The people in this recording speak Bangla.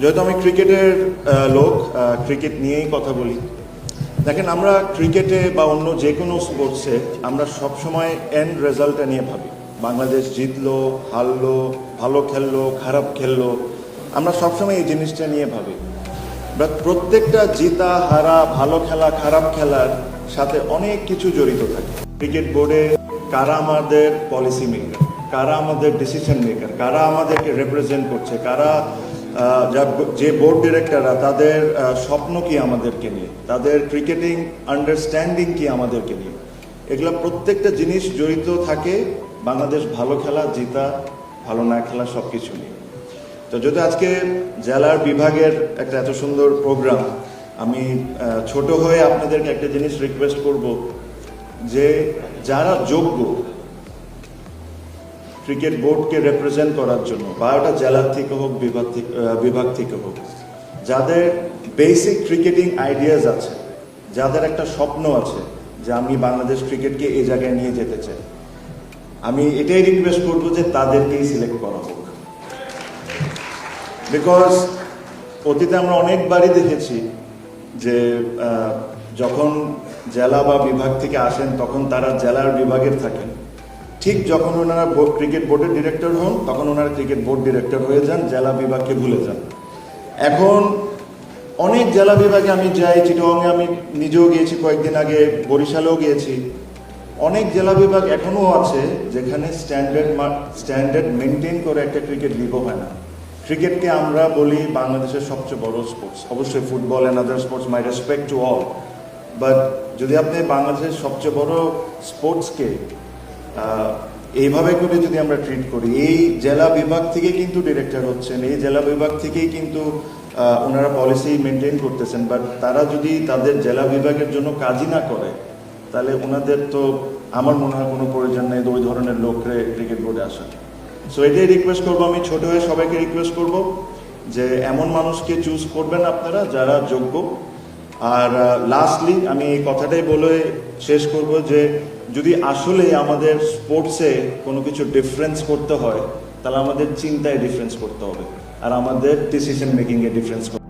যেহেতু আমি ক্রিকেটের লোক ক্রিকেট নিয়েই কথা বলি। দেখেন, আমরা ক্রিকেটে বা অন্য যে কোনো স্পোর্টসে আমরা সবসময় এন্ড রেজাল্টটা নিয়ে ভাবি। বাংলাদেশ জিতলো, হারলো, ভালো খেললো, খারাপ খেললো, আমরা সবসময় এই জিনিসটা নিয়ে ভাবি। বাট প্রত্যেকটা জিতা, হারা, ভালো খেলা, খারাপ খেলার সাথে অনেক কিছু জড়িত থাকে। ক্রিকেট বোর্ডে কারা আমাদের পলিসি মেকার কারা আমাদের ডিসিশন মেকার কারা আমাদেরকে রিপ্রেজেন্ট করছে? কারা যা- বোর্ড ডিরেক্টররা তাদের স্বপ্ন কি আমাদেরকে নিয়ে? তাদের ক্রিকেটিং আন্ডারস্ট্যান্ডিং কি আমাদেরকে নিয়ে? এগুলো প্রত্যেকটা জিনিস জড়িত থাকে বাংলাদেশ ভালো খেলা, জিতা, ভালো না খেলা সব কিছু নিয়ে। তো যদি আজকে জেলার বিভাগের একটা এত সুন্দর প্রোগ্রাম আমি ছোট হয়ে আপনাদেরকে একটা জিনিস রিকোয়েস্ট করব যে যারা যোগ্য ক্রিকেট বোর্ডকে রিপ্রেজেন্ট করার জন্য, বারোটা জেলার থেকে হোক, বিভাগ থেকে বিভাগ থেকে হোক, যাদের বেসিক ক্রিকেটিং আইডিয়াস আছে, যাদের একটা স্বপ্ন আছে যে আমি বাংলাদেশ ক্রিকেটকে এই জায়গায় নিয়ে যেতে চাই, আমি এটাই রিকোয়েস্ট করব যে তাদেরকেই সিলেক্ট করা হোক। বিকজ অতীতে আমরা অনেকবারই দেখেছি যে যখন জেলা বা বিভাগ থেকে আসেন, তখন তারা জেলার বিভাগের থাকেন। ঠিক যখন ওনারা ক্রিকেট বোর্ডের ডিরেক্টর হন, তখন ওনারা ক্রিকেট বোর্ড ডিরেক্টর হয়ে যান, জেলা বিভাগকে ভুলে যান। এখন অনেক জেলা বিভাগে আমি যাই চিটংয়ে আমি নিজেও গিয়েছি, কয়েকদিন আগে বরিশালেও গিয়েছি। অনেক জেলা বিভাগ এখনও আছে যেখানে স্ট্যান্ডার্ড স্ট্যান্ডার্ড মেনটেন করে একটা ক্রিকেট লিগও হয় না। ক্রিকেটকে আমরা বলি বাংলাদেশের সবচেয়ে বড় স্পোর্টস অবশ্যই football and other sports my respect to all but যদি আপনি বাংলাদেশের সবচেয়ে বড় স্পোর্টসকে এইভাবে করে যদি আমরা ট্রিট করি, এই জেলা বিভাগ থেকে কিন্তু ডিরেক্টর হচ্ছেন, এই জেলা বিভাগ থেকেই কিন্তু ওনারা পলিসি মেনটেন করতেছেন বাট তারা যদি তাদের জেলা বিভাগের জন্য কাজই না করে, তাহলে ওনাদের তো আমার মনে হয় কোনো প্রয়োজন নেই ওই ধরনের লোকরে ক্রিকেট বোর্ডে আসা সো এটাই রিকোয়েস্ট করব আমি, ছোট হয়ে সবাইকে রিকোয়েস্ট করব যে এমন মানুষকে চুজ করবেন আপনারা যারা যোগ্য। আর লাস্টলি আমি এই কথাটাই বলে শেষ করব যে যদি আসলে আমাদের স্পোর্টসে কোনো কিছু ডিফারেন্স করতে হয়, তাহলে আমাদের চিন্তায় ডিফারেন্স করতে হবে। আর আমাদের ডিসিশন মেকিংয়ে ডিফারেন্স করতে